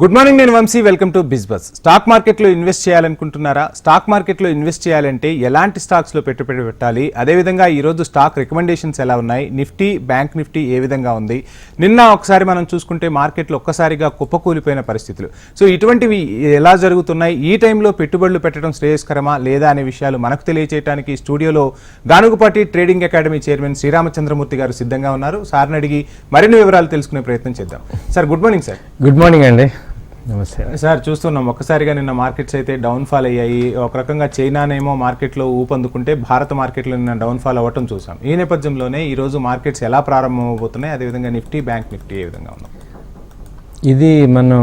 Good morning నేను Vamsi. Welcome to BizzBuzz stock మార్కెట్లో invest చేయాలనుకుంటున్నారా? స్టాక్ మార్కెట్లో ఇన్వెస్ట్ చేయాలంటే ఎలాంటి స్టాక్స్లో పెట్టుబడి పెట్టాలి? అదేవిధంగా ఈరోజు స్టాక్ రికమెండేషన్స్ ఎలా ఉన్నాయి? నిఫ్టీ బ్యాంక్ నిఫ్టీ ఏ విధంగా ఉంది? నిన్న ఒకసారి మనం చూసుకుంటే మార్కెట్లో ఒక్కసారిగా కుప్పకూలిపోయిన పరిస్థితులు. సో ఇటువంటివి ఎలా జరుగుతున్నాయి? ఈ టైంలో పెట్టుబడులు పెట్టడం శ్రేయస్కరమా? లేదా అనే విషయాలు మనకు తెలియచేయడానికి స్టూడియోలో Ganugupati trading academy chairman Sriramachandramurthy garu సిద్ధంగా ఉన్నారు. సార్ని అడిగి మరిన్ని వివరాలు తెలుసుకునే ప్రయత్నం చేద్దాం. Sir good morning sir good morning అండి. నమస్తే. సార్ చూస్తున్నాం. ఒక్కసారిగా నిన్న మార్కెట్స్ అయితే డౌన్ ఫాల్ అయ్యాయి. ఒక రకంగా చైనానేమో మార్కెట్లో ఊపందుకుంటే భారత మార్కెట్లో నిన్న డౌన్ ఫాల్ అవ్వటం చూసాం. ఈ నేపథ్యంలోనే ఈ రోజు మార్కెట్స్ ఎలా ప్రారంభమవుతున్నాయి అదేవిధంగా నిఫ్టీ బ్యాంక్ నిఫ్టీ ఏ విధంగా ఉన్నాయి ఇది మనం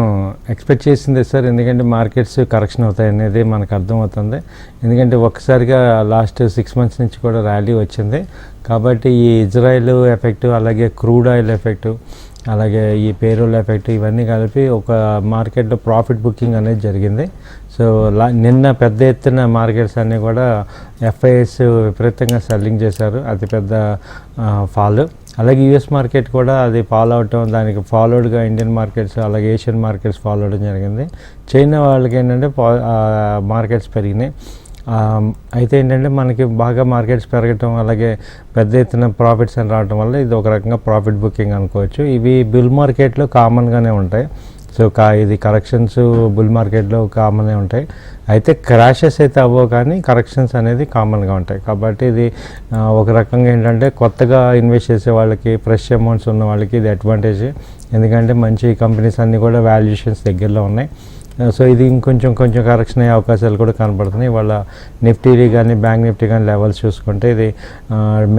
ఎక్స్పెక్ట్ చేసిందే సార్ ఎందుకంటే మార్కెట్స్ కరెక్షన్ అవుతాయి అనేది మనకు అర్థమవుతుంది. ఎందుకంటే ఒక్కసారిగా లాస్ట్ సిక్స్ మంత్స్ నుంచి కూడా ర్యాలీ వచ్చింది. కాబట్టి ఈ ఇజ్రాయెల్ ఎఫెక్ట్ అలాగే క్రూడ్ ఆయిల్ ఎఫెక్ట్ అలాగే ఈ పేరోల్ ఎఫెక్ట్ ఇవన్నీ కలిపి ఒక మార్కెట్లో ప్రాఫిట్ బుకింగ్ అనేది జరిగింది. సో లా నిన్న పెద్ద ఎత్తున మార్కెట్స్ అన్నీ కూడా ఎఫ్ఐఎస్ విపరీతంగా సెల్లింగ్ చేశారు. అతిపెద్ద ఫాల్. అలాగే యూఎస్ మార్కెట్ కూడా అది ఫాలో అవటం దానికి ఫాలోడ్గా ఇండియన్ మార్కెట్స్ అలాగే ఏషియన్ మార్కెట్స్ ఫాలో అవడం జరిగింది. చైనా వాళ్ళకి ఏంటంటే మార్కెట్స్ పెరిగినాయి. అయితే ఏంటంటే మనకి బాగా మార్కెట్స్ పెరగటం అలాగే పెద్ద ఎత్తున ప్రాఫిట్స్ అని రావడం వల్ల ఇది ఒక రకంగా ప్రాఫిట్ బుకింగ్ అనుకోవచ్చు. ఇవి బుల్ మార్కెట్లో కామన్గానే ఉంటాయి. సో కా ఇది కరెక్షన్స్ బుల్ మార్కెట్లో కామనే ఉంటాయి. అయితే క్రాషెస్ అయితే అవ్వవు కానీ కరెక్షన్స్ అనేది కామన్గా ఉంటాయి. కాబట్టి ఇది ఒక రకంగా ఏంటంటే కొత్తగా ఇన్వెస్ట్ చేసే వాళ్ళకి ఫ్రెష్ అమౌంట్స్ ఉన్న వాళ్ళకి ఇది అడ్వాంటేజ్ ఎందుకంటే మంచి కంపెనీస్ అన్నీ కూడా వాల్యుయేషన్స్ దగ్గరలో ఉన్నాయి. సో ఇది ఇంకొంచెం కొంచెం కరెక్షన్ అయ్యే అవకాశాలు కూడా కనబడుతున్నాయి. వాళ్ళ నిఫ్టీ కానీ బ్యాంక్ నిఫ్టీ కానీ లెవెల్స్ చూసుకుంటే ఇది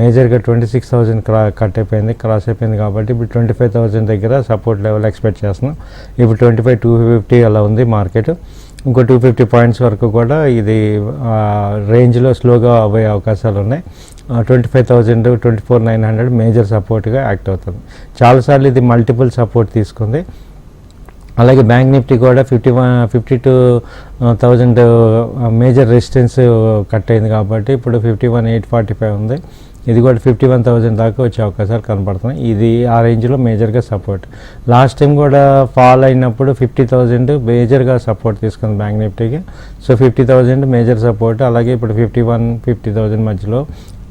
మేజర్గా ట్వంటీ సిక్స్ థౌజండ్ క్రా కట్ అయిపోయింది క్రాస్ అయిపోయింది కాబట్టి ఇప్పుడు ట్వంటీ ఫైవ్ థౌజండ్ దగ్గర సపోర్ట్ లెవెల్ ఎక్స్పెక్ట్ చేస్తున్నాం. ఇప్పుడు ట్వంటీ ఫైవ్ టూ ఫిఫ్టీ అలా ఉంది మార్కెట్ ఇంకో టూ ఫిఫ్టీ పాయింట్స్ వరకు కూడా ఇది రేంజ్లో స్లోగా అవ్వే అవకాశాలు ఉన్నాయి. Twenty five thousand twenty four nine hundred major సపోర్ట్గా యాక్ట్ అవుతుంది. చాలాసార్లు ఇది మల్టిపుల్ సపోర్ట్ తీసుకుంది. అలాగే బ్యాంక్ నిఫ్టీ కూడా fifty one fifty two thousand major resistance cut అయింది కాబట్టి ఇప్పుడు fifty one eight forty five ఉంది. ఇది కూడా ఫిఫ్టీ వన్ థౌజండ్ దాకా వచ్చే అవకాశాలు కనపడుతున్నాయి. ఇది ఆ రేంజ్లో మేజర్గా సపోర్ట్. లాస్ట్ టైం కూడా ఫాల్ అయినప్పుడు ఫిఫ్టీ థౌజండ్ మేజర్గా సపోర్ట్ తీసుకుంది bank నిఫ్టీకి. So fifty thousand major support. అలాగే ఇప్పుడు ఫిఫ్టీ వన్ ఫిఫ్టీ థౌజండ్ మధ్యలో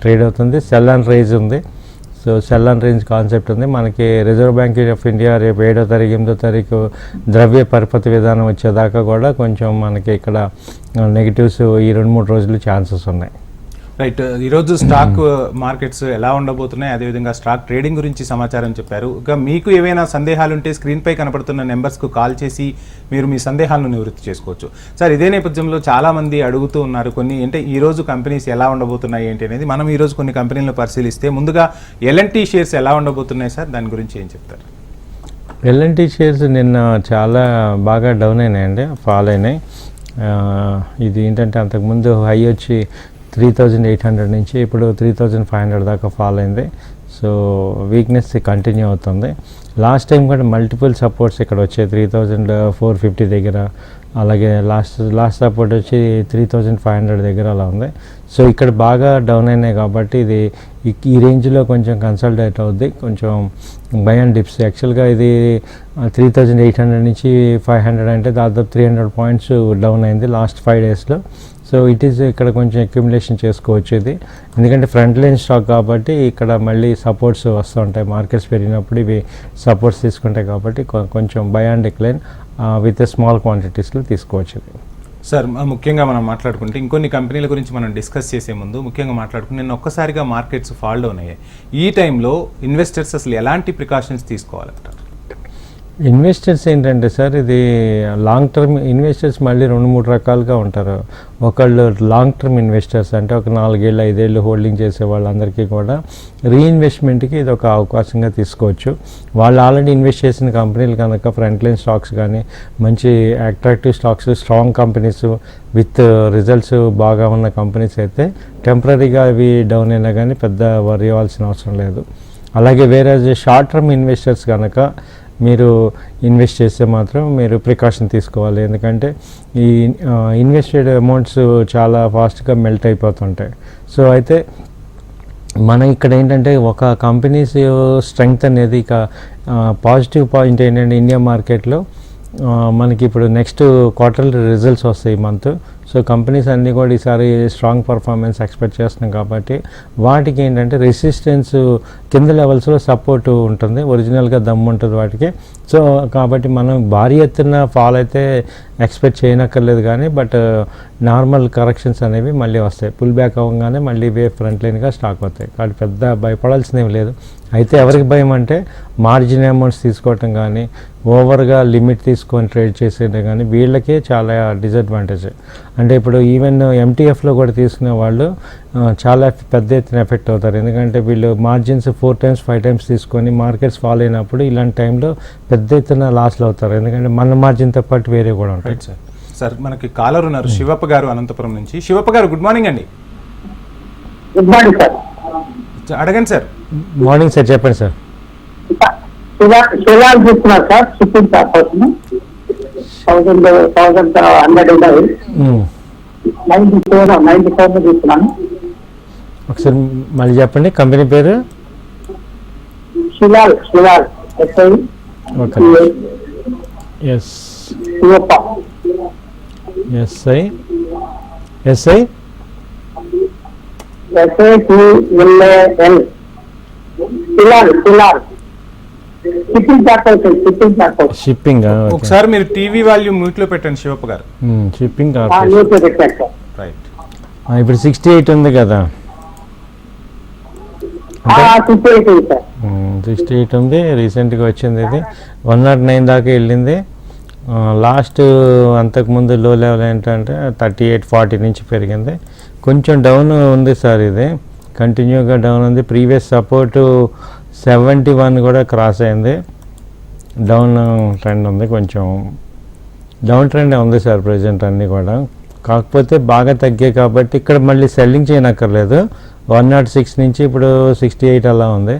ట్రేడ్ అవుతుంది. సెల్ అండ్ రైజ్ ఉంది. So sell and range concept ఉంది. మనకి రిజర్వ్ బ్యాంక్ ఆఫ్ ఇండియా రేపు ఏడో తారీఖు ఎనిమిదో తారీఖు ద్రవ్య పరపతి విధానం వచ్చేదాకా కూడా కొంచెం మనకి ఇక్కడ నెగిటివ్స్ ఈ రెండు మూడు రోజులు ఛాన్సెస్ ఉన్నాయి. రైట్ ఈరోజు స్టాక్ మార్కెట్స్ ఎలా ఉండబోతున్నాయి అదేవిధంగా స్టాక్ ట్రేడింగ్ గురించి సమాచారం చెప్పారు. ఇక మీకు ఏవైనా సందేహాలు ఉంటే స్క్రీన్పై కనపడుతున్న నెంబర్స్కు కాల్ చేసి మీరు మీ సందేహాలను నివృత్తి చేసుకోవచ్చు. సార్ ఇదే నేపథ్యంలో చాలామంది అడుగుతూ ఉన్నారు కొన్ని అంటే ఈరోజు కంపెనీస్ ఎలా ఉండబోతున్నాయి ఏంటి అనేది. మనం ఈరోజు కొన్ని కంపెనీలను పరిశీలిస్తే ముందుగా ఎల్ఎన్టీ షేర్స్ ఎలా ఉండబోతున్నాయి సార్? దాని గురించి ఏం చెప్తారు? ఎల్ఎన్టీ షేర్స్ నిన్న చాలా బాగా డౌన్ అయినాయండి ఫాల్ అయినాయి. ఇది ఏంటంటే అంతకుముందు హై వచ్చి త్రీ థౌజండ్ ఎయిట్ హండ్రెడ్ నుంచి ఇప్పుడు త్రీ థౌజండ్ ఫైవ్ హండ్రెడ్ దాకా ఫాల్ అయింది. సో వీక్నెస్ కంటిన్యూ అవుతుంది. లాస్ట్ టైం కూడా మల్టిపుల్ సపోర్ట్స్ ఇక్కడ వచ్చాయి. త్రీ థౌజండ్ ఫోర్ ఫిఫ్టీ దగ్గర అలాగే లాస్ట్ లాస్ట్ సపోర్ట్ వచ్చి త్రీ థౌజండ్ ఫైవ్ హండ్రెడ్ దగ్గర అలా ఉంది. సో ఇక్కడ బాగా డౌన్ అయినాయి కాబట్టి ఇది ఈ- రేంజ్లో కొంచెం కన్సల్టేట్ అవుద్ది. కొంచెం బై అండ్ డిప్స్ యాక్చువల్గా ఇది త్రీ థౌజండ్ ఎయిట్ హండ్రెడ్ నుంచి ఫైవ్ హండ్రెడ్ అంటే దాదాపు త్రీ హండ్రెడ్ పాయింట్స్ డౌన్ అయింది లాస్ట్ ఫైవ్ డేస్లో సో ఇట్ ఈస్ ఇక్కడ కొంచెం అక్యుమిలేషన్ చేసుకోవచ్చు ఇది. ఎందుకంటే ఫ్రంట్ లైన్ స్టాక్ కాబట్టి ఇక్కడ మళ్ళీ సపోర్ట్స్ వస్తూ ఉంటాయి మార్కెట్స్ పెరిగినప్పుడు ఇవి సపోర్ట్స్ తీసుకుంటాయి కాబట్టి కొ- కొంచెం buy and decline with small క్వాంటిటీస్లో తీసుకోవచ్చు ఇది. సార్ ముఖ్యంగా మనం మాట్లాడుకుంటే ఇంకొన్ని కంపెనీల గురించి మనం డిస్కస్ చేసే ముందు ముఖ్యంగా మాట్లాడుకుంటే నేను ఒక్కసారిగా మార్కెట్స్ ఫాల్ డౌన్ అయ్యాయి. ఈ టైంలో ఇన్వెస్టర్స్ అసలు ఎలాంటి ప్రికాషన్స్ తీసుకోవాలంటారు? ఇన్వెస్టర్స్ ఏంటంటే సార్ ఇది లాంగ్ టర్మ్ ఇన్వెస్టర్స్ మళ్ళీ రెండు మూడు రకాలుగా ఉంటారు. ఒకళ్ళు లాంగ్ టర్మ్ ఇన్వెస్టర్స్ అంటే ఒక నాలుగేళ్ళు ఐదేళ్ళు హోల్డింగ్ చేసే వాళ్ళందరికీ కూడా రీఇన్వెస్ట్మెంట్కి ఇది ఒక అవకాశంగా తీసుకోవచ్చు. వాళ్ళు ఆల్రెడీ ఇన్వెస్ట్ చేసిన కంపెనీలు కనుక ఫ్రంట్ లైన్ స్టాక్స్ కానీ మంచి attractive stocks strong companies with results బాగా ఉన్న కంపెనీస్ అయితే టెంపరీగా అవి డౌన్ అయినా కానీ పెద్ద వరి అవ్వాల్సిన అవసరం లేదు. అలాగే వేరే షార్ట్ టర్మ్ ఇన్వెస్టర్స్ కనుక మీరు ఇన్వెస్ట్ చేస్తే మాత్రం మీరు ప్రికాషన్ తీసుకోవాలి. ఎందుకంటే ఈ ఇన్వెస్టెడ్ అమౌంట్స్ చాలా ఫాస్ట్గా మెల్ట్ అయిపోతుంటాయి. సో అయితే మన ఇక్కడ ఏంటంటే ఒక కంపెనీస్ స్ట్రెంగ్త్ అనేది ఇక పాజిటివ్ పాయింట్ ఏంటంటే ఇండియా మార్కెట్లో మనకి ఇప్పుడు నెక్స్ట్ క్వార్టర్ రిజల్ట్స్ వస్తాయి మంత్ సో కంపెనీస్ అన్నీ కూడా ఈసారి స్ట్రాంగ్ పర్ఫార్మెన్స్ ఎక్స్పెక్ట్ చేస్తున్నాం కాబట్టి వాటికి ఏంటంటే రెసిస్టెన్స్ కింద లెవెల్స్లో సపోర్ట్ ఉంటుంది. ఒరిజినల్గా దమ్ ఉంటుంది వాటికి. సో కాబట్టి మనం భారీ ఎత్తున ఫాల్ అయితే ఎక్స్పెక్ట్ చేయనక్కర్లేదు కానీ బట్ నార్మల్ కరెక్షన్స్ అనేవి మళ్ళీ వస్తాయి. పుల్ బ్యాక్ అవ్వగానే మళ్ళీ ఇవే ఫ్రంట్ లైన్గా స్టాక్ అవుతాయి. కాబట్టి పెద్ద భయపడాల్సినవి లేదు. అయితే ఎవరికి భయం అంటే మార్జిన్ అమౌంట్స్ తీసుకోవటం కానీ ఓవర్గా లిమిట్ తీసుకొని ట్రేడ్ చేసేది కానీ వీళ్ళకే చాలా డిసడ్వాంటేజ్ అంటే ఇప్పుడు ఈవెన్ ఎంటీఎఫ్లో కూడా తీసుకునే వాళ్ళు చాలా పెద్ద ఎత్తున ఎఫెక్ట్ అవుతారు. ఎందుకంటే వీళ్ళు margins four times five times తీసుకొని మార్కెట్స్ ఫాలో అయినప్పుడు ఇలాంటి టైంలో పెద్ద ఎత్తున లాస్లో అవుతారు. ఎందుకంటే మన మార్జిన్తో పాటు వేరే కూడా ఉంటాయి. రైట్ సార్ సార్ మనకి కాలర్ ఉన్నారు. శివప్ప గారు అనంతపురం నుంచి. శివప్ప గారు గుడ్ మార్నింగ్ అండి. గుడ్ మార్నింగ్ సార్ అడగండి సార్ మార్నింగ్ సార్ చెప్పండి sir sir thousand thousand hundred hmm. Ninety seven ninety seven తీసుకున్నాను. ఒకసారి మళ్ళీ చెప్పండి కంపెనీ పేరు? శిలాల్ శిలాల్ SI S. SI SI SI CLAL శిలాల్ శిలాల్. షిప్పింగ్ ఒకసారి మీరు టీవీ వాల్యూమ్ మ్యూట్లో పెట్టండి Shivappa garu. Shipping sir right. ఇప్పుడు సిక్స్టీ ఎయిట్ ఉంది కదా. సిక్స్టీ ఎయిట్ ఉంది రీసెంట్గా వచ్చింది ఇది. వన్ నాట్ నైన్ దాకా వెళ్ళింది. లాస్ట్ అంతకుముందు లో లెవెల్ ఏంటంటే థర్టీ ఎయిట్ ఫార్టీ నుంచి పెరిగింది. కొంచెం డౌన్ ఉంది సార్ ఇది. కంటిన్యూగా డౌన్ ఉంది. ప్రీవియస్ సపోర్ట్ సెవెంటీ వన్ కూడా క్రాస్ అయింది. డౌన్ ట్రెండ్ ఉంది కొంచెం. డౌన్ ట్రెండ్ ఉంది సార్ ప్రజెంట్ అన్నీ కూడా. కాకపోతే బాగా తగ్గాయి కాబట్టి ఇక్కడ మళ్ళీ సెల్లింగ్ చేయనక్కర్లేదు. వన్ నాట్ సిక్స్ నుంచి ఇప్పుడు సిక్స్టీ ఎయిట్ అలా ఉంది.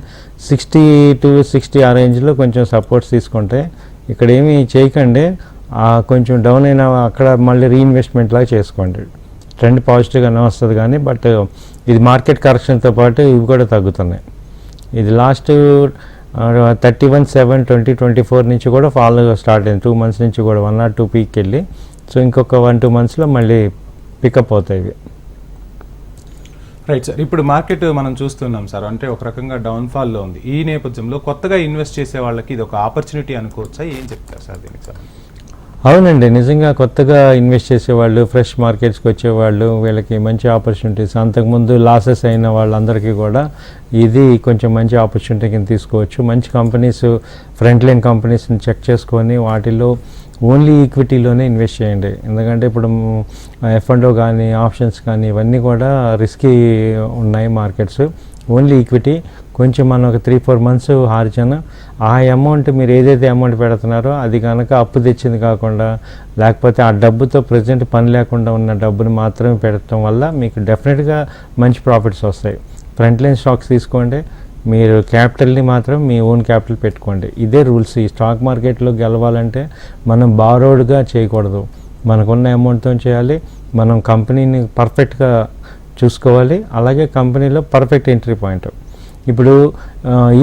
సిక్స్టీ టు సిక్స్టీ ఆ రేంజ్లో కొంచెం సపోర్ట్స్ తీసుకుంటే ఇక్కడ ఏమీ చేయకండి. కొంచెం డౌన్ అయిన అక్కడ మళ్ళీ రీఇన్వెస్ట్మెంట్ లాగా చేసుకోండి. ట్రెండ్ పాజిటివ్గానే వస్తుంది కానీ బట్ ఇది మార్కెట్ కరెక్షన్తో పాటు ఇవి కూడా తగ్గుతున్నాయి. ఇది last thirty one seven twenty twenty four నుంచి కూడా ఫాల్ స్టార్ట్ అయింది. టూ మంత్స్ నుంచి కూడా వన్ నాట్ టూ పీక్ వెళ్ళి సో ఇంకొక వన్ టూ మంత్స్లో మళ్ళీ పికప్ అవుతాయి రైట్ సార్ ఇప్పుడు మార్కెట్ మనం చూస్తున్నాం సార్ అంటే ఒక రకంగా డౌన్ఫాల్లో ఉంది. ఈ నేపథ్యంలో కొత్తగా ఇన్వెస్ట్ చేసే వాళ్ళకి ఇది ఒక ఆపర్చునిటీ అనుకోవచ్చా? ఏం చెప్తారు సార్ దీనికి? సార్ అవునండి నిజంగా కొత్తగా ఇన్వెస్ట్ చేసేవాళ్ళు ఫ్రెష్ మార్కెట్స్కి వచ్చేవాళ్ళు వీళ్ళకి మంచి ఆపర్చునిటీస్ అంతకుముందు లాసెస్ అయిన వాళ్ళందరికీ కూడా ఇది కొంచెం మంచి ఆపర్చునిటీ కింద తీసుకోవచ్చు. మంచి కంపెనీస్ ఫ్రంట్ లైన్ కంపెనీస్ని చెక్ చేసుకొని వాటిలో ఓన్లీ ఈక్విటీలోనే ఇన్వెస్ట్ చేయండి. ఎందుకంటే ఇప్పుడు ఎఫ్ అండ్ కానీ ఆప్షన్స్ కానీ ఇవన్నీ కూడా రిస్కీ ఉన్నాయి మార్కెట్స్. ఓన్లీ ఈక్విటీ కొంచెం మనం ఒక త్రీ ఫోర్ మంత్స్ హార్చాను ఆ అమౌంట్ మీరు ఏదైతే అమౌంట్ పెడుతున్నారో అది కనుక అప్పు తెచ్చింది కాకుండా లేకపోతే ఆ డబ్బుతో ప్రజెంట్ పని లేకుండా ఉన్న డబ్బుని మాత్రమే పెట్టడం వల్ల మీకు డెఫినెట్గా మంచి ప్రాఫిట్స్ వస్తాయి. ఫ్రంట్ లైన్ స్టాక్స్ తీసుకోండి. మీరు క్యాపిటల్ని మాత్రం మీ ఓన్ క్యాపిటల్ పెట్టుకోండి. ఇదే రూల్స్ ఈ స్టాక్ మార్కెట్లో గెలవాలంటే మనం బారోడ్గా చేయకూడదు. మనకున్న అమౌంట్తో చేయాలి. మనం కంపెనీని పర్ఫెక్ట్గా చూసుకోవాలి. అలాగే కంపెనీలో పర్ఫెక్ట్ ఎంట్రీ పాయింట్ ఇప్పుడు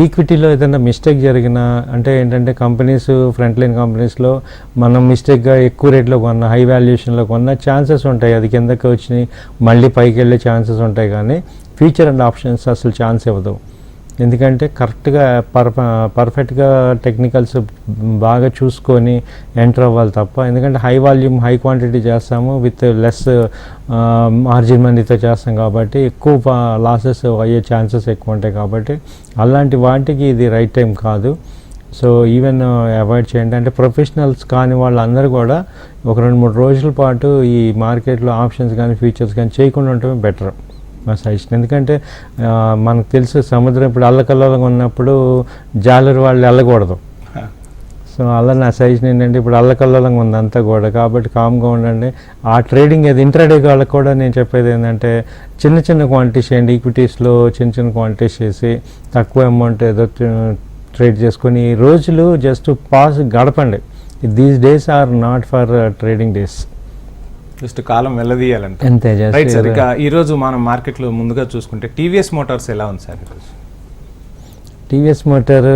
ఈక్విటీలో ఏదైనా మిస్టేక్ జరిగినా అంటే ఏంటంటే కంపెనీస్ ఫ్రంట్ లైన్ కంపెనీస్లో మనం మిస్టేక్గా ఎక్కువ రేట్లో కొన్న హై వాల్యుయేషన్లో కొన్న ఛాన్సెస్ ఉంటాయి. అది కిందకి వచ్చినాయి మళ్ళీ పైకి వెళ్ళే ఛాన్సెస్ ఉంటాయి. కానీ ఫ్యూచర్ అండ్ ఆప్షన్స్ అసలు ఛాన్స్ ఇవ్వదు. ఎందుకంటే కరెక్ట్గా పర్ఫ పర్ఫెక్ట్గా టెక్నికల్స్ బాగా చూసుకొని ఎంటర్ అవ్వాలి తప్ప ఎందుకంటే హై వాల్యూమ్ హై క్వాంటిటీ చేస్తాము విత్ లెస్ మార్జిన్ మనీతో చేస్తాం కాబట్టి ఎక్కువ లాసెస్ అయ్యే ఛాన్సెస్ ఎక్కువ ఉంటాయి కాబట్టి అలాంటి వాటికి ఇది రైట్ టైం కాదు. సో ఈవెన్ అవాయిడ్ చేయండి. అంటే ప్రొఫెషనల్స్ కాని వాళ్ళందరూ కూడా ఒక రెండు మూడు రోజుల పాటు ఈ మార్కెట్లో ఆప్షన్స్ కానీ ఫీచర్స్ కానీ చేయకుండా ఉండటమే బెటర్. మా సజెషన్ ఎందుకంటే మనకు తెలుసు సముద్రం ఇప్పుడు అల్లకల్లోలంగా ఉన్నప్పుడు జాలరు వాళ్ళు వెళ్ళకూడదు. సో అలా నా సజెషన్ ఏంటంటే ఇప్పుడు అల్లకల్లోలంగా ఉంది అంతా కూడా. కాబట్టి కామ్గా ఉండండి. ఆ ట్రేడింగ్ అది ఇంట్రాడే వాళ్ళకి కూడా నేను చెప్పేది ఏంటంటే చిన్న చిన్న క్వాంటిటీస్ చేయండి. ఈక్విటీస్లో చిన్న చిన్న క్వాంటిటీస్ చేసి తక్కువ అమౌంట్ ఏదో ట్రేడ్ చేసుకొని రోజులు జస్ట్ పాస్ గడపండి. These days are not for trading days just కాలం వెళ్ళదీయాలంటే అంతే రైట్ సార్ ఇక ఈ రోజు మనం మార్కెట్లో ముందుగా చూసుకుంటే టీవీఎస్ మోటార్స్ ఎలా ఉంది సార్ ఈరోజు టీవీఎస్ మోటార్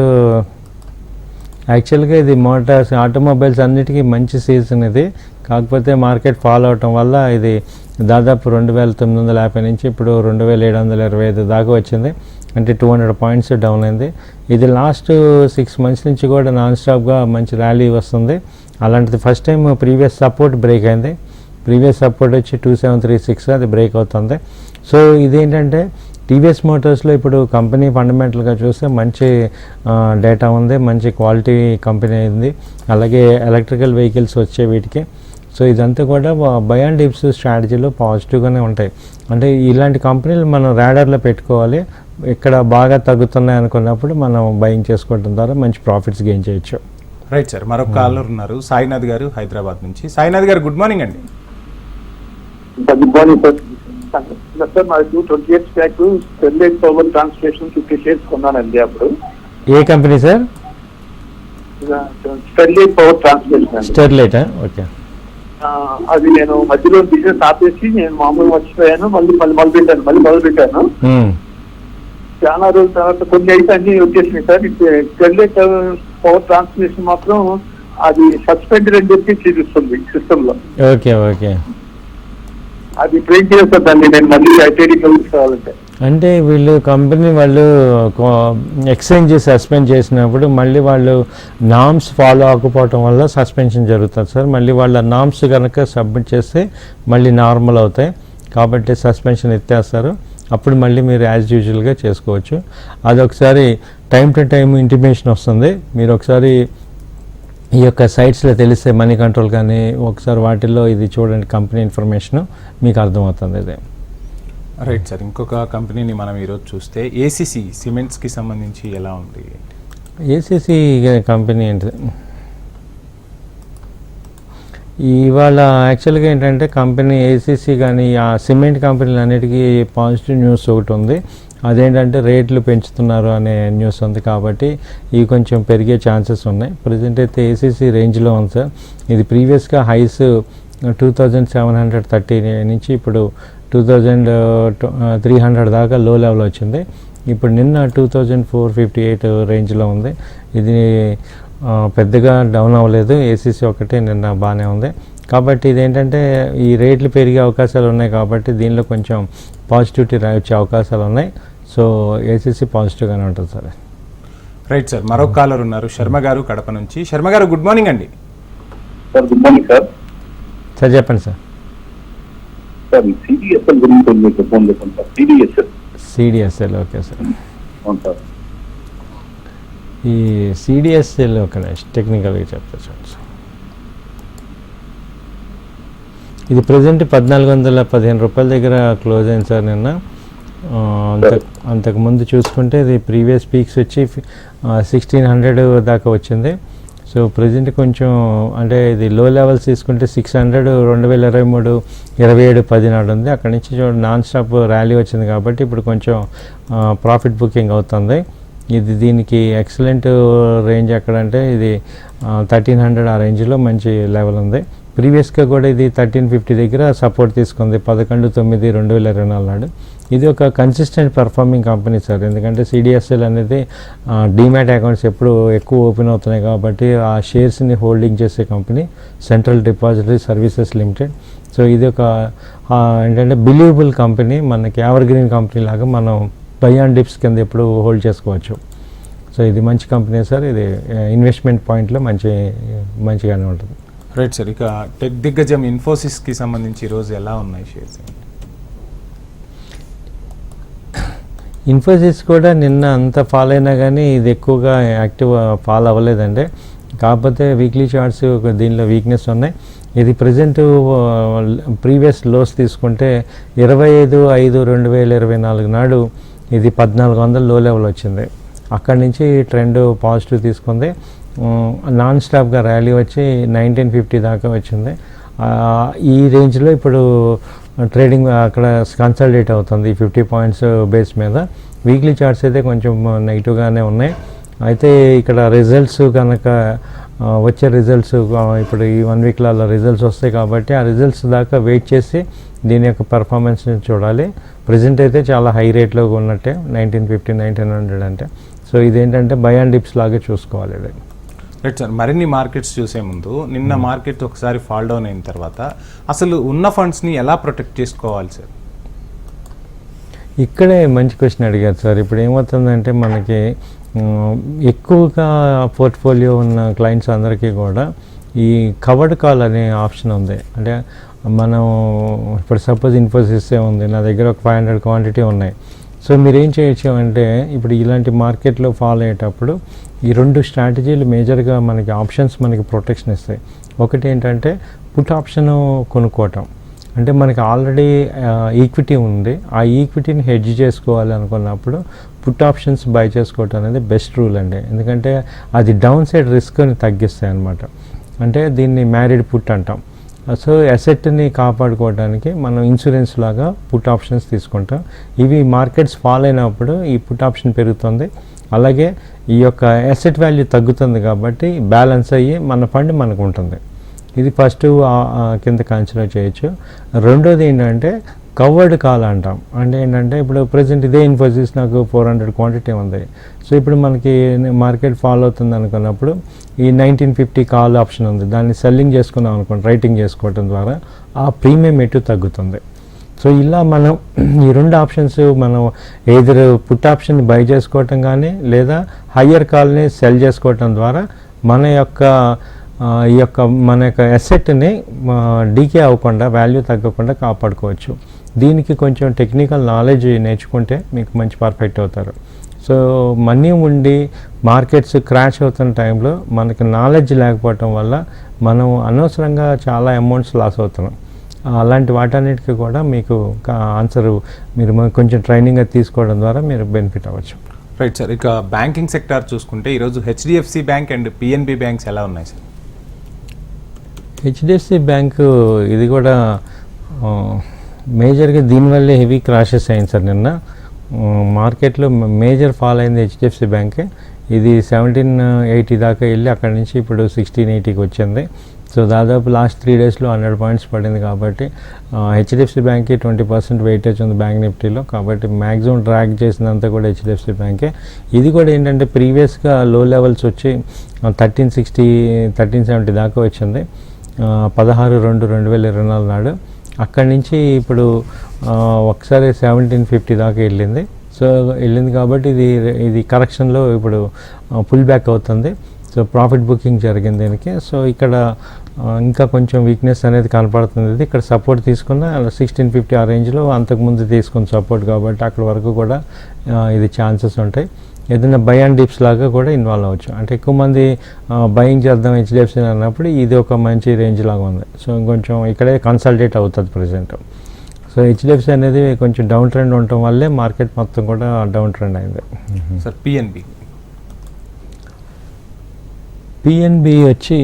యాక్చువల్గా ఇది మోటార్స్ ఆటోమొబైల్స్ అన్నిటికీ మంచి సీజన్ ఇది. కాకపోతే మార్కెట్ ఫాలో అవటం వల్ల ఇది దాదాపు రెండు వేల తొమ్మిది వందల యాభై నుంచి ఇప్పుడు రెండు వేల ఏడు వందల ఇరవై ఐదు దాకా వచ్చింది. అంటే టూ హండ్రెడ్ పాయింట్స్ డౌన్ అయింది. ఇది లాస్ట్ సిక్స్ మంత్స్ నుంచి కూడా నాన్ స్టాప్గా మంచి ర్యాలీ వస్తుంది. అలాంటిది first time previous support break అయింది. ప్రీవియస్ సపోర్ట్ వచ్చి టూ సెవెన్ త్రీ సిక్స్ అది బ్రేక్ అవుతుంది. సో ఇదేంటంటే టీవీఎస్ మోటార్స్లో ఇప్పుడు కంపెనీ ఫండమెంటల్గా చూస్తే మంచి డేటా ఉంది మంచి క్వాలిటీ కంపెనీ ఉంది. అలాగే ఎలక్ట్రికల్ వెహికల్స్ వచ్చే వీటికి. సో ఇదంతా కూడా బయాన్ డిప్స్ స్ట్రాటజీలో పాజిటివ్గానే ఉంటాయి. అంటే ఇలాంటి కంపెనీలు మనం ర్యాడర్లో పెట్టుకోవాలి. ఇక్కడ బాగా తగ్గుతున్నాయి అనుకున్నప్పుడు మనం బయింగ్ చేసుకోవడం ద్వారా మంచి ప్రాఫిట్స్ గెయిన్ చేయొచ్చు. రైట్ సార్ మరొక కాలర్ ఉన్నారు. సాయినాథ్ గారు హైదరాబాద్ నుంచి. సాయినాథ్ గారు గుడ్ మార్నింగ్ అండి. గుడ్ మార్నింగ్ సార్ సార్ నాకు twenty years back Sterlite power translation fifty shares కొన్నానండి అప్పుడు. ఏ company sir? Sterlite power translation Sterlite okay. అది నేను మధ్యలో బిజినెస్ ఆపేసి నేను మామూలు మర్చిపోయాను మళ్ళీ మళ్ళీ మొదలు పెట్టాను మళ్ళీ మొదలు పెట్టాను చాలా రోజుల తర్వాత కొన్ని అయితే అన్ని వచ్చేసినాయి సార్. స్టెర్లైట్ పవర్ ట్రాన్స్మిషన్ మాత్రం అది సస్పెండెడ్ అని చెప్పి చూపిస్తుంది సిస్టమ్లో. Okay okay. అది ప్రింట్ చేస్తుందండి నేను మళ్ళీ ఐటీడీ కావాలంటే. అంటే వీళ్ళు కంపెనీ వాళ్ళు ఎక్స్చేంజ్ సస్పెండ్ చేసినప్పుడు మళ్ళీ వాళ్ళు నామ్స్ ఫాలో అవ్వకపోవటం వల్ల సస్పెన్షన్ జరుగుతుంది సార్. మళ్ళీ వాళ్ళ నామ్స్ కనుక సబ్మిట్ చేస్తే మళ్ళీ నార్మల్ అవుతాయి. కాబట్టి సస్పెన్షన్ ఎత్తేస్తారు. అప్పుడు మళ్ళీ మీరు యాజ్ యూజువల్గా చేసుకోవచ్చు. అది ఒకసారి టైం టు టైం ఇంటిమేషన్ వస్తుంది. మీరు ఒకసారి ఈ యొక్క సైట్స్లో తెలిస్తే మనీ కంట్రోల్ కానీ ఒకసారి వాటిల్లో ఇది చూడండి కంపెనీ ఇన్ఫర్మేషన్ మీకు అర్థమవుతుంది ఇది. రైట్ సార్ ఇంకొక కంపెనీని మనం ఈరోజు చూస్తే ఏసీసీ సిమెంట్స్కి సంబంధించి ఎలా ఉంది? ఏసీసీ కంపెనీ ఏంటి? ఇవాళ యాక్చువల్గా ఏంటంటే కంపెనీ ఏసీసీ కానీ ఆ సిమెంట్ కంపెనీలు అన్నిటికీ పాజిటివ్ న్యూస్ ఒకటి ఉంది. అదేంటంటే రేట్లు పెంచుతున్నారు అనే న్యూస్ ఉంది కాబట్టి ఇవి కొంచెం పెరిగే ఛాన్సెస్ ఉన్నాయి. ప్రజెంట్ అయితే ఏసీసీ రేంజ్లో ఉంది సార్. ఇది ప్రీవియస్గా highs two thousand seven hundred thirty నుంచి ఇప్పుడు టూ థౌజండ్ త్రీ హండ్రెడ్ దాకా లో లెవెల్ వచ్చింది. ఇప్పుడు నిన్న two thousand four fifty eight రేంజ్లో ఉంది. ఇది పెద్దగా డౌన్ అవ్వలేదు. ఏసీసీ ఒకటి నిన్న బాగానే ఉంది. కాబట్టి ఇదేంటంటే ఈ రేట్లు పెరిగే అవకాశాలు ఉన్నాయి కాబట్టి దీనిలో కొంచెం పాజిటివిటీ వచ్చే అవకాశాలు ఉన్నాయి. సో ఏసీసీ పాజిటివ్గానే ఉంటుంది సార్. రైట్ సార్ మరొక కాలర్ ఉన్నారు. శర్మ గారు కడప నుంచి. శర్మ గారు గుడ్ మార్నింగ్ అండి. Sir good morning sir sir చెప్పండి సార్. సార్ సిడిఎస్ఎల్ గురించి మీకు ఫోన్ చేస్తాను sir CDSL CDSL okay sir. అవును సార్ ఈ సిడిఎస్ఎల్ ఒక టెక్నికల్గా చెప్తా చూడండి సార్. ఇది ప్రజెంట్ పద్నాలుగు వందల పదిహేను రూపాయల దగ్గర క్లోజ్ అయింది సార్ నిన్న. అంత అంతకు ముందు చూసుకుంటే ఇది ప్రీవియస్ పీక్స్ వచ్చి సిక్స్టీన్ హండ్రెడ్ దాకా వచ్చింది. సో ప్రజెంట్ కొంచెం అంటే ఇది లో లెవెల్స్ తీసుకుంటే సిక్స్ హండ్రెడ్ రెండు వేల ఇరవై మూడు ఇరవై ఏడు పది నాడు ఉంది. అక్కడ నుంచి చూడండి నాన్ స్టాప్ ర్యాలీ వచ్చింది కాబట్టి ఇప్పుడు కొంచెం ప్రాఫిట్ బుకింగ్ అవుతుంది. ఇది దీనికి ఎక్సలెంట్ రేంజ్ ఎక్కడంటే ఇది థర్టీన్ హండ్రెడ్ ఆ రేంజ్లో మంచి లెవెల్ ఉంది. ప్రీవియస్గా కూడా ఇది థర్టీన్ ఫిఫ్టీ దగ్గర సపోర్ట్ తీసుకుంది. పదకొండు తొమ్మిది రెండు వేల ఇరవై నాలుగు నాడు. ఇది ఒక కన్సిస్టెంట్ పర్ఫార్మింగ్ కంపెనీ సార్ ఎందుకంటే సిడిఎస్ఎల్ అనేది డీమ్యాట్ అకౌంట్స్ ఎప్పుడు ఎక్కువ ఓపెన్ అవుతున్నాయి కాబట్టి ఆ షేర్స్ని హోల్డింగ్ చేసే company central depository services limited so ఇది ఒక ఏంటంటే బిలీవబుల్ కంపెనీ మనకి ఎవర్ గ్రీన్ కంపెనీ లాగా మనం బై అండ్ డిప్స్ కింద ఎప్పుడు హోల్డ్ చేసుకోవచ్చు. సో ఇది మంచి కంపెనీ సార్ ఇది ఇన్వెస్ట్మెంట్ పాయింట్లో మంచి మంచిగానే ఉంటుంది. రైట్ సార్ ఇక టెక్ దిగ్గజం ఇన్ఫోసిస్కి సంబంధించి ఈరోజు ఎలా ఉన్నాయి షేర్స్ ఇన్ఫోసిస్ కూడా నిన్న అంత ఫాల్ అయినా కానీ ఇది ఎక్కువగా యాక్టివ్ ఫాల్ అవ్వలేదండి. కాకపోతే వీక్లీ చార్ట్స్ దీనిలో వీక్నెస్ ఉన్నాయి. ఇది ప్రజెంట్ ప్రీవియస్ లోస్ తీసుకుంటే ఇరవై ఐదు ఐదు రెండు వేల ఇరవై నాలుగు నాడు ఇది పద్నాలుగు వందల లో లెవెల్ వచ్చింది. అక్కడి నుంచి ట్రెండ్ పాజిటివ్ తీసుకుంది. నాన్ స్టాప్గా ర్యాలీ వచ్చి నైన్టీన్ ఫిఫ్టీ దాకా వచ్చింది. ఈ రేంజ్లో ఇప్పుడు ట్రేడింగ్ అక్కడ కన్సల్టేట్ అవుతుంది ఫిఫ్టీ పాయింట్స్ uh, బేస్ మీద. వీక్లీ చార్ట్స్ అయితే కొంచెం uh, నెగిటివ్గానే ఉన్నాయి. అయితే ఇక్కడ రిజల్ట్స్ కనుక వచ్చే రిజల్ట్స్ ఇప్పుడు ఈ వన్ వీక్లలో రిజల్ట్స్ వస్తాయి కాబట్టి ఆ రిజల్ట్స్ దాకా వెయిట్ చేసి దీని యొక్క పర్ఫార్మెన్స్ని చూడాలి. ప్రజెంట్ అయితే చాలా హై రేట్లో ఉన్నట్టే నైన్టీన్ ఫిఫ్టీ నైన్టీన్ హండ్రెడ్ అంటే. సో ఇదేంటంటే బై అండ్ డిప్స్ లాగే చూసుకోవాలి ఇది రైట్ సార్ మరిన్ని మార్కెట్స్ చూసే ముందు నిన్న మార్కెట్ ఒకసారి ఫాల్ డౌన్ అయిన తర్వాత అసలు ఉన్న ఫండ్స్ని ఎలా ప్రొటెక్ట్ చేసుకోవాలి సార్ ఇక్కడే మంచి క్వశ్చన్ అడిగారు సార్ ఇప్పుడు ఏమవుతుందంటే మనకి ఎక్కువగా పోర్ట్ఫోలియో ఉన్న క్లయింట్స్ అందరికీ కూడా ఈ కవర్డ్ కాల్ అనే ఆప్షన్ ఉంది. అంటే మనం ఇప్పుడు సపోజ్ ఇన్ఫోసిస్ ఉంది నా దగ్గర ఒక ఫైవ్ హండ్రెడ్ క్వాంటిటీ ఉన్నాయి. సో మీరు ఏం చేయొచ్చు అంటే ఇప్పుడు ఇలాంటి మార్కెట్లో ఫాలో అయ్యేటప్పుడు ఈ రెండు స్ట్రాటజీలు మేజర్గా మనకి ఆప్షన్స్ మనకి ప్రొటెక్షన్ ఇస్తాయి. ఒకటి ఏంటంటే పుట్ ఆప్షన్ కొనుక్కోవటం. అంటే మనకి ఆల్రెడీ ఈక్విటీ ఉంది. ఆ ఈక్విటీని హెడ్జ్ చేసుకోవాలి అనుకున్నప్పుడు పుట్ ఆప్షన్స్ బై చేసుకోవటం అనేది బెస్ట్ రూల్ అండి. ఎందుకంటే అది డౌన్ సైడ్ రిస్క్ని తగ్గిస్తాయి అన్నమాట అంటే దీన్ని మ్యారీడ్ పుట్ అంటాం. సో అసెట్ని కాపాడుకోవడానికి మనం ఇన్సూరెన్స్ లాగా పుట్ ఆప్షన్స్ తీసుకుంటాం. ఇవి మార్కెట్స్ ఫాల్ అయినప్పుడు ఈ పుట్ ఆప్షన్ పెరుగుతుంది. అలాగే ఈ యొక్క అసెట్ వాల్యూ తగ్గుతుంది కాబట్టి బ్యాలెన్స్ అయ్యి మన ఫండ్ మనకు ఉంటుంది. ఇది ఫస్ట్ కింద కన్సిడర్ చేయొచ్చు. రెండోది ఏంటంటే కవర్డ్ కాల్ అంటాం. అంటే ఏంటంటే ఇప్పుడు ప్రజెంట్ ఇదే ఇన్ఫోసిస్ నాకు ఫోర్ హండ్రెడ్ క్వాంటిటీ ఉంది. సో ఇప్పుడు మనకి మార్కెట్ ఫాలో అవుతుంది అనుకున్నప్పుడు ఈ నైన్టీన్ ఫిఫ్టీ కాల్ ఆప్షన్ ఉంది. దాన్ని సెల్లింగ్ చేసుకున్నాం అనుకోండి రైటింగ్ చేసుకోవటం ద్వారా ఆ ప్రీమియం ఎటు తగ్గుతుంది. సో ఇలా మనం ఈ రెండు ఆప్షన్స్ మనం ఏదర్ పుట్ ఆప్షన్ బై చేసుకోవటం కానీ లేదా హయ్యర్ కాల్ని సెల్ చేసుకోవటం ద్వారా మన యొక్క ఈ యొక్క మన యొక్క ఎసెట్ని డీకే అవ్వకుండా వాల్యూ తగ్గకుండా కాపాడుకోవచ్చు. దీనికి కొంచెం టెక్నికల్ నాలెడ్జ్ నేర్చుకుంటే మీకు మంచి పర్ఫెక్ట్ అవుతారు. సో మనీ ఉండి మార్కెట్స్ క్రాష్ అవుతున్న టైంలో మనకి నాలెడ్జ్ లేకపోవటం వల్ల మనం అనవసరంగా చాలా అమౌంట్స్ లాస్ అవుతున్నాం. అలాంటి వాటన్నిటికీ కూడా మీకు ఆన్సర్ మీరు కొంచెం ట్రైనింగ్ అది తీసుకోవడం ద్వారా మీరు బెనిఫిట్ అవ్వచ్చు. రైట్ సార్ ఇక బ్యాంకింగ్ సెక్టార్ చూసుకుంటే ఈరోజు HDFC bank and PNB banks ఎలా ఉన్నాయి సార్ హెచ్డిఎఫ్సి బ్యాంకు ఇది కూడా మేజర్గా దీనివల్లే హెవీ క్రాషెస్ అయింది సార్ నిన్న. మార్కెట్లో మేజర్ ఫాల్ అయింది హెచ్డిఎఫ్సి బ్యాంకే. ఇది సెవెంటీన్ ఎయిటీ దాకా వెళ్ళి అక్కడి నుంచి ఇప్పుడు సిక్స్టీన్ ఎయిటీకి వచ్చింది. సో దాదాపు లాస్ట్ త్రీ డేస్లో హండ్రెడ్ పాయింట్స్ పడింది కాబట్టి హెచ్డిఎఫ్సి బ్యాంక్కి ట్వంటీ పర్సెంట్ వెయిటేజ్ ఉంది బ్యాంక్ నిఫ్టీలో. కాబట్టి మ్యాక్సిమం ట్రాక్ చేసినంత కూడా హెచ్డిఎఫ్సి బ్యాంకే. ఇది కూడా ఏంటంటే ప్రీవియస్గా లో లెవెల్స్ వచ్చి థర్టీన్ సిక్స్టీ థర్టీన్ సెవెంటీ దాకా వచ్చింది. పదహారు రెండు రెండు వేల ఇరవై నాలుగు నాడు. అక్కడి నుంచి ఇప్పుడు ఒకసారి సెవెంటీన్ ఫిఫ్టీ దాకా వెళ్ళింది. సో వెళ్ళింది కాబట్టి ఇది ఇది కరెక్షన్లో ఇప్పుడు పుల్ బ్యాక్ అవుతుంది. సో ప్రాఫిట్ బుకింగ్ జరిగింది దీనికి. సో ఇక్కడ ఇంకా కొంచెం వీక్నెస్ అనేది కనపడుతుంది. ఇది ఇక్కడ సపోర్ట్ తీసుకున్న సిక్స్టీన్ ఫిఫ్టీ ఆ రేంజ్లో అంతకుముందు తీసుకున్న సపోర్ట్ కాబట్టి అక్కడ వరకు కూడా ఇది ఛాన్సెస్ ఉంటాయి. ఏదైనా బై అండ్ డిప్స్ లాగా కూడా ఇన్వాల్వ్ అవ్వచ్చు. అంటే ఎక్కువ మంది బయింగ్ చేద్దాం హెచ్డిఎఫ్సి అన్నప్పుడు ఇది ఒక మంచి రేంజ్ లాగా ఉంది. సో కొంచెం ఇక్కడే కన్సల్టేట్ అవుతుంది ప్రజెంట్ సో హెచ్డిఎఫ్సి అనేది కొంచెం డౌన్ ట్రెండ్ ఉండటం వల్లే మార్కెట్ మొత్తం కూడా డౌన్ ట్రెండ్ అయింది. సార్ పిఎన్బి పిఎన్బి వచ్చి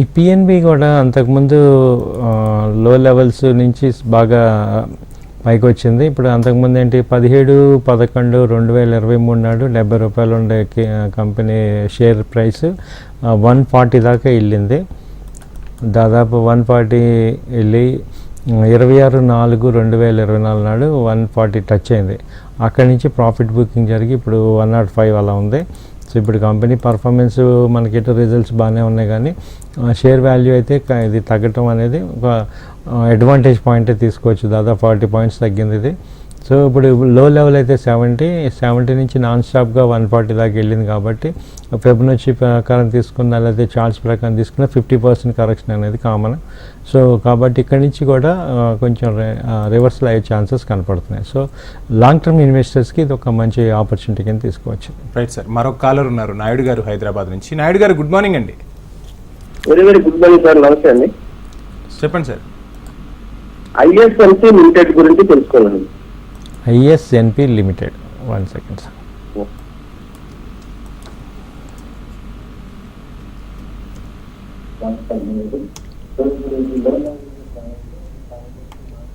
ఈ పిఎన్బి కూడా అంతకుముందు లో లెవెల్స్ నుంచి బాగా పైకి వచ్చింది ఇప్పుడు అంతకుముందు ఏంటి పదిహేడు పదకొండు రెండు వేల ఇరవై మూడు నాడు డెబ్బై రూపాయలు ఉండే company share price one forty దాకా వెళ్ళింది. దాదాపు వన్ ఫార్టీ వెళ్ళి ఇరవై ఆరు నాలుగు రెండు వేల ఇరవై నాలుగు నాడు వన్ ఫార్టీ టచ్ అయింది. అక్కడి నుంచి ప్రాఫిట్ బుకింగ్ జరిగి ఇప్పుడు వన్ నాట్ ఫైవ్ అలా ఉంది. సో ఇప్పుడు కంపెనీ పర్ఫార్మెన్స్ మనకి ఎటు రిజల్ట్స్ బాగానే ఉన్నాయి కానీ షేర్ వాల్యూ అయితే ఇది తగ్గటం అనేది ఒక అడ్వాంటేజ్ పాయింటే తీసుకోవచ్చు. దాదాపు ఫార్టీ పాయింట్స్ తగ్గింది ఇది. సో ఇప్పుడు లో లెవెల్ అయితే సెవెంటీ సెవెంటీ నుంచి నాన్ స్టాప్గా వన్ ఫార్టీ దాకా వెళ్ళింది కాబట్టి ఫిబొనొచ్చి ప్రకారం తీసుకున్న లేదా చార్ట్స్ ప్రకారం తీసుకున్న ఫిఫ్టీ పర్సెంట్ కరెక్షన్ అనేది కామన్ సో కాబట్టి ఇక్కడి నుంచి కూడా కొంచెం రివర్సల్ అయ్యే ఛాన్సెస్ కనపడుతున్నాయి. సో లాంగ్ టర్మ్ ఇన్వెస్టర్స్కి ఇది ఒక మంచి ఆపర్చునిటీ కింద తీసుకోవచ్చు. రైట్ సార్ మరొక కాలర్ ఉన్నారు. నాయుడు గారు హైదరాబాద్ నుంచి. నాయుడు గారు గుడ్ మార్నింగ్ అండి. Very very good morning sir. నమస్తే అండి. చెప్పండి సార్ ఐఎస్ఎల్సీ లిమిటెడ్ గురించి తెలుసుకోవాలండి ISNP limited. One second sir.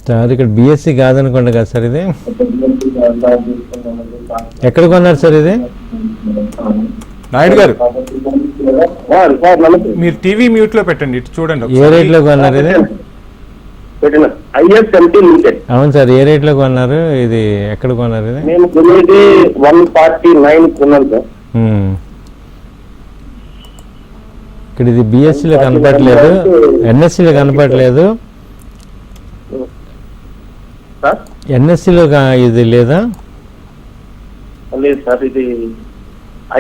Sir ఇక్కడ బిఎస్సి కాదనుకోండి కదా సార్ ఇది? ఎక్కడ కొన్నారు సార్ ఇది? నాయుడు గారు. మీరు టీవీ మ్యూట్లో పెట్టండి ఇటు చూడండి ఏ ఒకసారి. రేట్లో కొన్నారు ఇది? పెట్టిన ఐఎస్ఎంటీ లిమిటెడ్ అవును సార్ ఏ రేట్లో కొన్నారు? ఇది ఎక్కడ కొన్నారు ఇది? మేము కొనేది వన్ ఫార్టీ నైన్ కొన్నాం సార్. ఇక్కడ ఇది బిఎస్సిలో కనపడట్లేదు ఎన్ఎస్సిలో కనపడట్లేదు సార్? ఎన్ఎస్సిలో ఇది లేదా? లేదు సార్ ఇది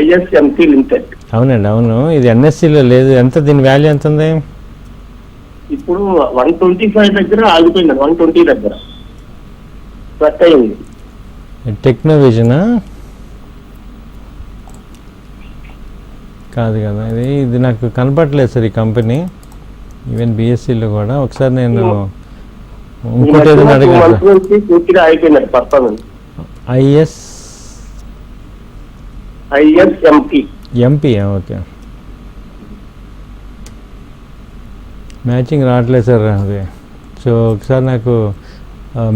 ఐఎస్ఎంటీ లిమిటెడ్ అవునండి అవును. ఇది ఎన్ఎస్సిలో లేదు. ఎంత దీని వాల్యూ ఎంత ఉంది? ఇప్పుడు వన్ ట్వంటీ ఫైవ్ దగ్గర ఆగిపోయింది వన్ ట్వంటీ దగ్గర. కట్ అయింది. టెక్నోవిజనా? కాదు కదా ఇది ఇది నాకు కనపడలేదు సార్ ఈ కంపెనీ. ఈవెన్ బిఎస్సిలో కూడా. ఒకసారి నేను ఇంకోటి ఏదైనా performance IS ISMT MP okay. Matching రావట్లేదు సార్ అది. సో ఒకసారి నాకు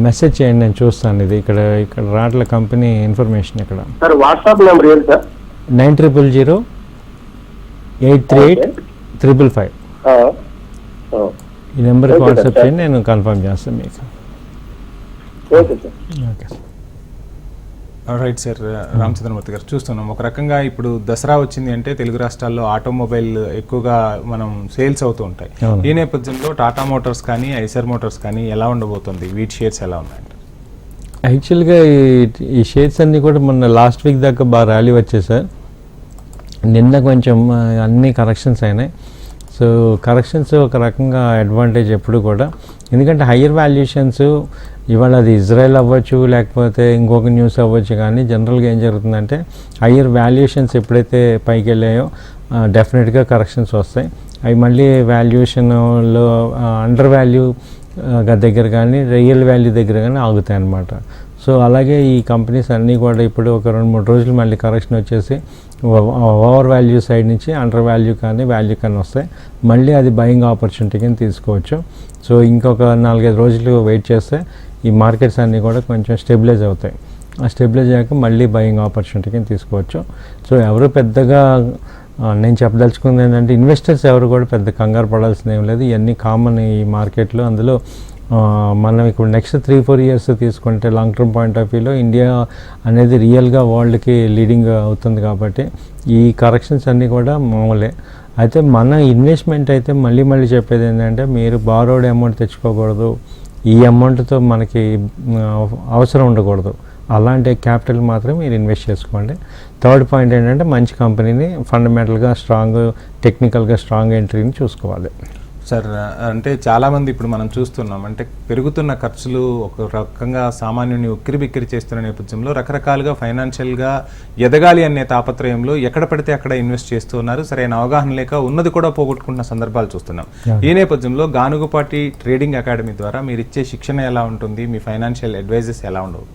మెసేజ్ చేయండి నేను చూస్తాను ఇది. ఇక్కడ ఇక్కడ రావట్లే కంపెనీ ఇన్ఫర్మేషన్ ఇక్కడ. సార్ వాట్సాప్ నెంబర్ ఏంటి sir? Nine triple zero eight three eight triple five. ఈ నెంబర్కి వాట్సాప్. చేయండి నేను కన్ఫర్మ్ చేస్తాను మీకు. Okay sir. Okay right sir Ramachandramurthy garu చూస్తున్నాం. ఒక రకంగా ఇప్పుడు దసరా వచ్చింది అంటే తెలుగు రాష్ట్రాల్లో ఆటోమొబైల్ ఎక్కువగా మనం సేల్స్ అవుతూ ఉంటాయి. ఈ నేపథ్యంలో టాటా మోటార్స్ కానీ ఐసర్ మోటార్స్ కానీ ఎలా ఉండబోతుంది? వీటి షేర్స్ ఎలా ఉన్నాయండి యాక్చువల్గా ఈ- షేర్స్ అన్నీ కూడా మొన్న లాస్ట్ వీక్ దాకా బాగా ర్యాలీ వచ్చాయి సార్ నిన్న కొంచెం అన్ని కరెక్షన్స్ అయినాయి. సో కరెక్షన్స్ ఒక రకంగా అడ్వాంటేజ్ ఎప్పుడు కూడా. ఎందుకంటే హయ్యర్ వాల్యుయేషన్స్ ఇవాళ అది ఇజ్రాయెల్ అవ్వచ్చు లేకపోతే ఇంకొక న్యూస్ అవ్వచ్చు కానీ జనరల్గా ఏం జరుగుతుందంటే హయ్యర్ వాల్యుయేషన్స్ ఎప్పుడైతే పైకి వెళ్ళాయో డెఫినెట్గా కరెక్షన్స్ వస్తాయి. అవి మళ్ళీ వాల్యుయేషన్లో అండర్ వాల్యూ దగ్గర కానీ రియల్ వాల్యూ దగ్గర కానీ ఆగుతాయి అన్నమాట. సో అలాగే ఈ కంపెనీస్ అన్నీ కూడా ఇప్పుడు ఒక రెండు మూడు రోజులు మళ్ళీ కరెక్షన్ వచ్చేసి ఓవర్ వాల్యూ సైడ్ నుంచి అండర్ వాల్యూ కానీ వాల్యూ కానీ వస్తాయి. మళ్ళీ అది బయింగ్ ఆపర్చునిటీ కింద తీసుకోవచ్చు. సో ఇంకొక నాలుగైదు రోజులు వెయిట్ చేస్తే ఈ మార్కెట్స్ అన్నీ కూడా కొంచెం స్టెబిలైజ్ అవుతాయి. ఆ స్టెబిలైజ్ అయ్యాక మళ్ళీ బయింగ్ ఆపర్చునిటీ కింద తీసుకోవచ్చు. సో ఎవరు పెద్దగా నేను చెప్పదలుచుకుంది ఏంటంటే ఇన్వెస్టర్స్ ఎవరు కూడా పెద్ద కంగారు పడాల్సిన ఏం లేదు. ఇవన్నీ కామన్ ఈ మార్కెట్లో. అందులో మనం ఇప్పుడు నెక్స్ట్ త్రీ ఫోర్ ఇయర్స్ తీసుకుంటే లాంగ్ టర్మ్ పాయింట్ ఆఫ్ వ్యూలో ఇండియా అనేది రియల్గా వరల్డ్కి లీడింగ్ అవుతుంది కాబట్టి ఈ కరెక్షన్స్ అన్నీ కూడా మామూలే. అయితే మన ఇన్వెస్ట్మెంట్ అయితే మళ్ళీ మళ్ళీ చెప్పేది ఏంటంటే మీరు బారోడ్ అమౌంట్ తెచ్చుకోకూడదు. ఈ అమౌంట్తో మనకి అవసరం ఉండకూడదు. అలాంటి క్యాపిటల్ మాత్రం మీరు ఇన్వెస్ట్ చేసుకోండి. థర్డ్ పాయింట్ ఏంటంటే మంచి కంపెనీని ఫండమెంటల్గా స్ట్రాంగ్ టెక్నికల్గా స్ట్రాంగ్ ఎంట్రీని చూసుకోవాలి. సార్ అంటే చాలా మంది ఇప్పుడు మనం చూస్తున్నాం అంటే పెరుగుతున్న ఖర్చులు ఒక రకంగా సామాన్యుని ఉక్కిరి బిక్కిరి చేస్తున్న నేపథ్యంలో రకరకాలుగా ఫైనాన్షియల్గా ఎదగాలి అనే తాపత్రయంలో ఎక్కడ పడితే అక్కడ ఇన్వెస్ట్ చేస్తూ ఉన్నారు. సరైన అవగాహన లేక ఉన్నది కూడా పోగొట్టుకున్న సందర్భాలు చూస్తున్నాం. ఈ నేపథ్యంలో గానుగుపాటి ట్రేడింగ్ అకాడమీ ద్వారా మీరు ఇచ్చే శిక్షణ ఎలా ఉంటుంది? మీ ఫైనాన్షియల్ అడ్వైజెస్ ఎలా ఉండవు?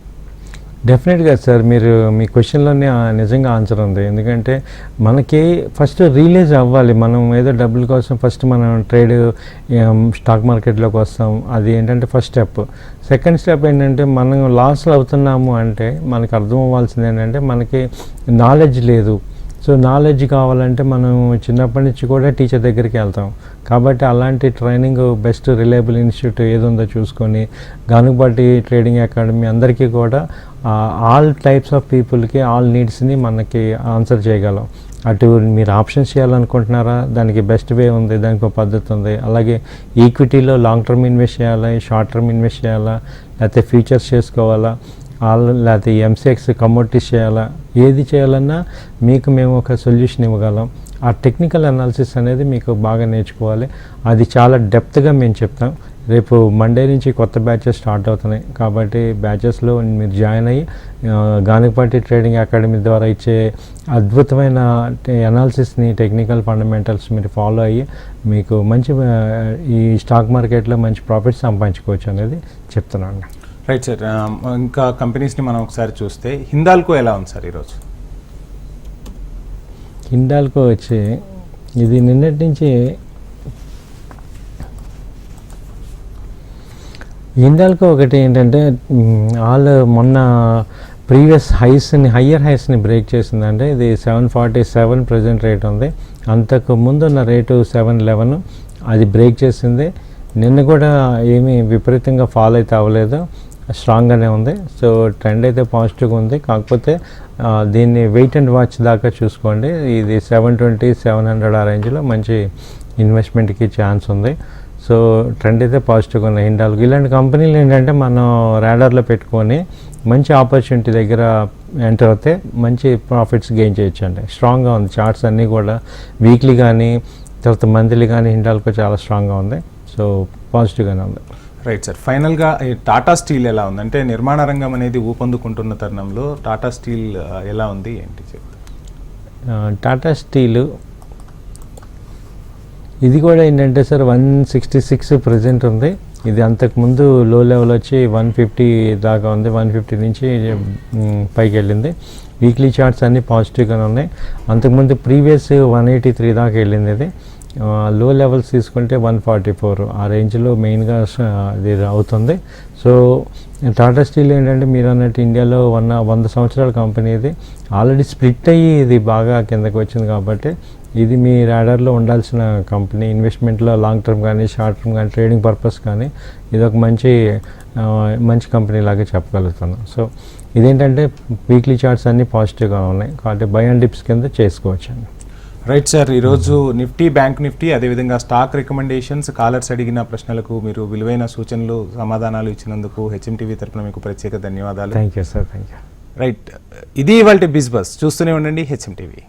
డెఫినెట్గా సార్ మీరు మీ క్వశ్చన్లోనే నిజంగా ఆన్సర్ ఉంది. ఎందుకంటే మనకి ఫస్ట్ రిలీజ్ అవ్వాలి. మనం ఏదో డబ్బుల కోసం ఫస్ట్ మనం ట్రేడ్ స్టాక్ మార్కెట్లోకి వస్తాం. అది ఏంటంటే ఫస్ట్ స్టెప్ సెకండ్ స్టెప్ ఏంటంటే మనం లాస్లో అవుతున్నాము అంటే మనకు అర్థం అవ్వాల్సింది ఏంటంటే మనకి నాలెడ్జ్ లేదు. సో నాలెడ్జ్ కావాలంటే మనం చిన్నప్పటి నుంచి కూడా టీచర్ దగ్గరికి వెళ్తాం. కాబట్టి అలాంటి ట్రైనింగ్ బెస్ట్ రిలయబుల్ ఇన్స్టిట్యూట్ ఏదుందో చూసుకొని గానుబట్టి ట్రేడింగ్ అకాడమీ అందరికీ కూడా ఆల్ టైప్స్ ఆఫ్ పీపుల్కి ఆల్ నీడ్స్ని మనకి ఆన్సర్ చేయగలం. అటు మీరు ఆప్షన్స్ చేయాలనుకుంటున్నారా? దానికి బెస్ట్ వే ఉంది దానికి ఒక పద్ధతి ఉంది. అలాగే ఈక్విటీలో లాంగ్ టర్మ్ ఇన్వెస్ట్ చేయాలా షార్ట్ టర్మ్ ఇన్వెస్ట్ చేయాలా లేకపోతే ఫ్యూచర్స్ చేసుకోవాలా? లేకపోతే ఎంసెక్స్ కమోడిటీస్ చేయాలా? ఏది చేయాలన్నా మీకు మేము ఒక సొల్యూషన్ ఇవ్వగలం. ఆ టెక్నికల్ అనాలిసిస్ అనేది మీకు బాగా నేర్చుకోవాలి. అది చాలా డెప్త్గా మేము చెప్తాం. రేపు మండే నుంచి కొత్త బ్యాచెస్ స్టార్ట్ అవుతున్నాయి. కాబట్టి బ్యాచెస్లో మీరు జాయిన్ అయ్యి గానిపాటి ట్రేడింగ్ అకాడమీ ద్వారా ఇచ్చే అద్భుతమైన అనాలిసిస్ని టెక్నికల్ ఫండమెంటల్స్ మీరు ఫాలో అయ్యి మీకు మంచి ఈ స్టాక్ మార్కెట్లో మంచి ప్రాఫిట్స్ సంపాదించుకోవచ్చు అనేది చెప్తున్నాను. రైట్ సార్ um, ఇంకా కంపెనీస్ని మనం ఒకసారి చూస్తే హిందాల్కో ఎలా ఉంది సార్ ఈరోజు? హిండాల్కో వచ్చి ఇది నిన్నటి నుంచి హిండాల్కో ఒకటి ఏంటంటే ఆల్ మొన్న ప్రీవియస్ హైస్ని హయ్యర్ హైస్ని బ్రేక్ చేసిందంటే ఇది seven forty seven present rate ఉంది. అంతకు ముందున్న రేటు సెవెన్ లెవెన్ అది బ్రేక్ చేసింది. నిన్న కూడా ఏమీ విపరీతంగా ఫాల్ అయితే అవ్వలేదు. స్ట్రాంగ్గానే ఉంది. సో ట్రెండ్ అయితే పాజిటివ్గా ఉంది. కాకపోతే దీన్ని వెయిట్ అండ్ వాచ్ దాకా చూసుకోండి. ఇది సెవెన్ ట్వంటీ సెవెన్ హండ్రెడ్ ఆ రేంజ్లో మంచి ఇన్వెస్ట్మెంట్కి ఛాన్స్ ఉంది. సో ట్రెండ్ అయితే పాజిటివ్గా ఉన్నాయి. హిండాల్కి ఇలాంటి కంపెనీలు ఏంటంటే మనం రాడార్లో పెట్టుకొని మంచి ఆపర్చునిటీ దగ్గర ఎంటర్ అవుతే మంచి ప్రాఫిట్స్ గెయిన్ చేయొచ్చు అండి స్ట్రాంగ్గా ఉంది. చార్ట్స్ అన్నీ కూడా వీక్లీ కానీ తర్వాత మంత్లీ కానీ హిండాల్కో చాలా స్ట్రాంగ్గా ఉంది. సో పాజిటివ్గానే ఉంది. రైట్ సార్ ఫైనల్గా ఈ టాటా స్టీల్ ఎలా ఉంది? అంటే నిర్మాణ రంగం అనేది ఊపందుకుంటున్న తరుణంలో టాటా స్టీల్ ఎలా ఉంది? ఏంటి చెప్తారు? టాటా స్టీలు ఇది కూడా ఏంటంటే sir one sixty six present ఉంది. ఇది అంతకుముందు లో లెవెల్ వచ్చి వన్ ఫిఫ్టీ దాకా ఉంది. వన్ ఫిఫ్టీ నుంచి పైకి వెళ్ళింది వీక్లీ చార్ట్స్ అన్నీ పాజిటివ్గానే ఉన్నాయి. అంతకుముందు ప్రీవియస్ వన్ ఎయిటీ త్రీ దాకా వెళ్ళింది ఇది. లో లెవెల్స్ తీసుకుంటే వన్ ఫార్టీ ఫోర్ ఆ రేంజ్లో మెయిన్గా ఇది అవుతుంది. సో టాటా స్టీల్ ఏంటంటే మీరు అన్నట్టు ఇండియాలో వన్ వంద సంవత్సరాల కంపెనీ ఇది. ఆల్రెడీ స్ప్లిట్ అయ్యి ఇది బాగా కిందకి వచ్చింది కాబట్టి ఇది మీ రాడర్లో ఉండాల్సిన కంపెనీ ఇన్వెస్ట్మెంట్లో లాంగ్ టర్మ్ కానీ షార్ట్ టర్మ్ కానీ ట్రేడింగ్ పర్పస్ కానీ ఇది ఒక మంచి మంచి కంపెనీ లాగా చెప్పగలుగుతాను. సో ఇదేంటంటే వీక్లీ చార్ట్స్ అన్నీ పాజిటివ్గా ఉన్నాయి. కాబట్టి బై అండ్ డిప్స్ కింద చేసుకోవచ్చు అండి రైట్ సార్ ఈరోజు నిఫ్టీ బ్యాంక్ నిఫ్టీ అదేవిధంగా స్టాక్ రికమెండేషన్స్ కాలర్స్ అడిగిన ప్రశ్నలకు మీరు విలువైన సూచనలు సమాధానాలు ఇచ్చినందుకు హెచ్ఎంటీవీ తరపున మీకు ప్రత్యేక ధన్యవాదాలు. Thank you sir thank you right ఇది ఇవాళ బిజ్ బస్. చూస్తూనే ఉండండి హెచ్ఎం టీవీ